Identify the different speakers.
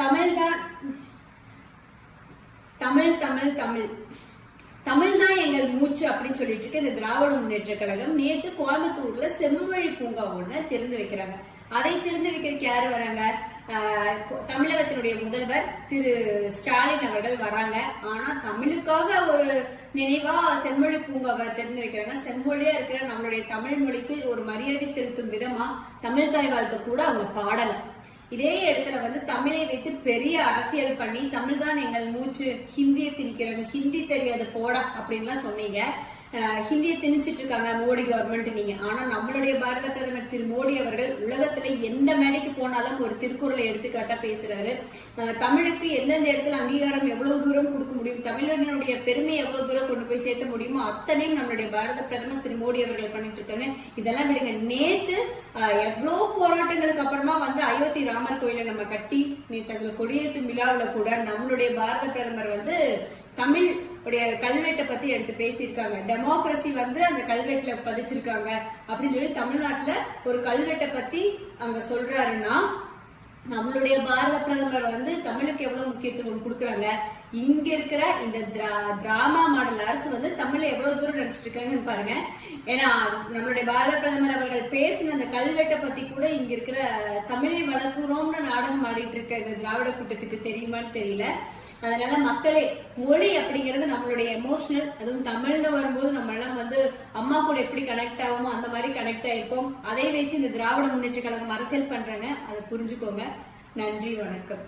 Speaker 1: தமிழ்தான். தமிழ் தமிழ் தமிழ். தமிழ் தான் எங்கள் மூச்சு அப்படின்னு சொல்லிட்டு இருக்கு. இந்த திராவிட முன்னேற்ற கழகம் நேற்று கோயம்புத்தூர்ல செம்மொழி பூங்கா ஒண்ணு திறந்து வைக்கிறாங்க. அதை திறந்து வைக்கிறதுக்கு யாரு வராங்க? தமிழகத்தினுடைய முதல்வர் திரு ஸ்டாலின் அவர்கள் வராங்க. ஆனா தமிழுக்காக ஒரு நினைவா செம்மொழி பூங்காவை திறந்து வைக்கிறாங்க. செம்மொழியா இருக்கிற நம்மளுடைய தமிழ் மொழிக்கு ஒரு மரியாதை செலுத்தும் விதமா தமிழ் தாய் வாழ்க்கை கூட அவங்க பாடலை. இதே இடத்துல வந்து தமிழை வைத்து பெரிய அரசியல் பண்ணி தமிழ் தான் எங்கள் மூச்சு ஹிந்தியை திணிக்கிறாங்க ஹிந்தி தெரியாது போடா அப்படின்லாம் சொன்னீங்க. ஹிந்தியை திணிச்சிட்டு இருக்காங்க மோடி கவர்மெண்ட் நீங்க. ஆனா நம்மளுடைய பாரத பிரதமர் திரு மோடி அவர்கள் உலகத்துல எந்த மேடைக்கு போனாலும் ஒரு திருக்குறளை எடுத்துக்காட்டா பேசுறாரு. தமிழுக்கு எந்தெந்த இடத்துல அங்கீகாரம் எவ்வளவு தூரம் கொடுக்க முடியும் தமிழனுடைய பெருமையை எவ்வளவு தூரம் கொண்டு போய் சேர்த்த முடியுமோ அத்தனையும் நம்மளுடைய பாரத பிரதமர் திரு மோடி அவர்கள் பண்ணிட்டு இருக்காங்க. இதெல்லாம் விடுங்க. நேத்து எவ்வளவு போராட்டங்களுக்கு அப்புறமா வந்து அயோத்தி ராமர் கோயிலை நம்ம கட்டி நேற்று அதுல கொடியேற்றும் விழாவில் கூட நம்மளுடைய பாரத பிரதமர் வந்து தமிழ் உடைய கல்வெட்டை பத்தி எடுத்து பேசியிருக்காங்க. டெமோக்ரஸி வந்து அந்த கல்வெட்டுல பதிச்சிருக்காங்க அப்படின்னு சொல்லி தமிழ்நாட்டுல ஒரு கல்வெட்டை பத்தி அங்க சொல்றாருன்னா நம்மளுடைய பாரத பிரதமர் வந்து எவ்வளவு முக்கியத்துவம் கொடுக்குறாங்க? இங்க இருக்கிற இந்த டிராமா மாடல் அரசு வந்து தமிழை எவ்வளவு தூரம் நினைச்சிட்டு இருக்காங்கன்னு பாருங்க. ஏன்னா நம்மளுடைய பாரத பிரதமர் அவர்கள் பேசின அந்த கல்வெட்டை பத்தி கூட இங்க இருக்கிற தமிழை வளர்க்குறோம்னு நாடகம் ஆடிட்டு இருக்க இந்த திராவிட கூட்டத்துக்கு தெரியுமான்னு தெரியல. அதனால மக்களே மொழி அப்படிங்கிறது நம்மளுடைய எமோஷனல் அதுவும் தமிழ்னு வரும்போது நம்ம எல்லாம் வந்து அம்மா கூட எப்படி கனெக்ட் ஆகுமோ அந்த மாதிரி கனெக்ட் ஆயிருப்போம். அதை வச்சு இந்த திராவிட முன்னேற்ற கழகம் அரசியல் பண்றாங்க. அதை புரிஞ்சுக்கோங்க. நன்றி வணக்கம்.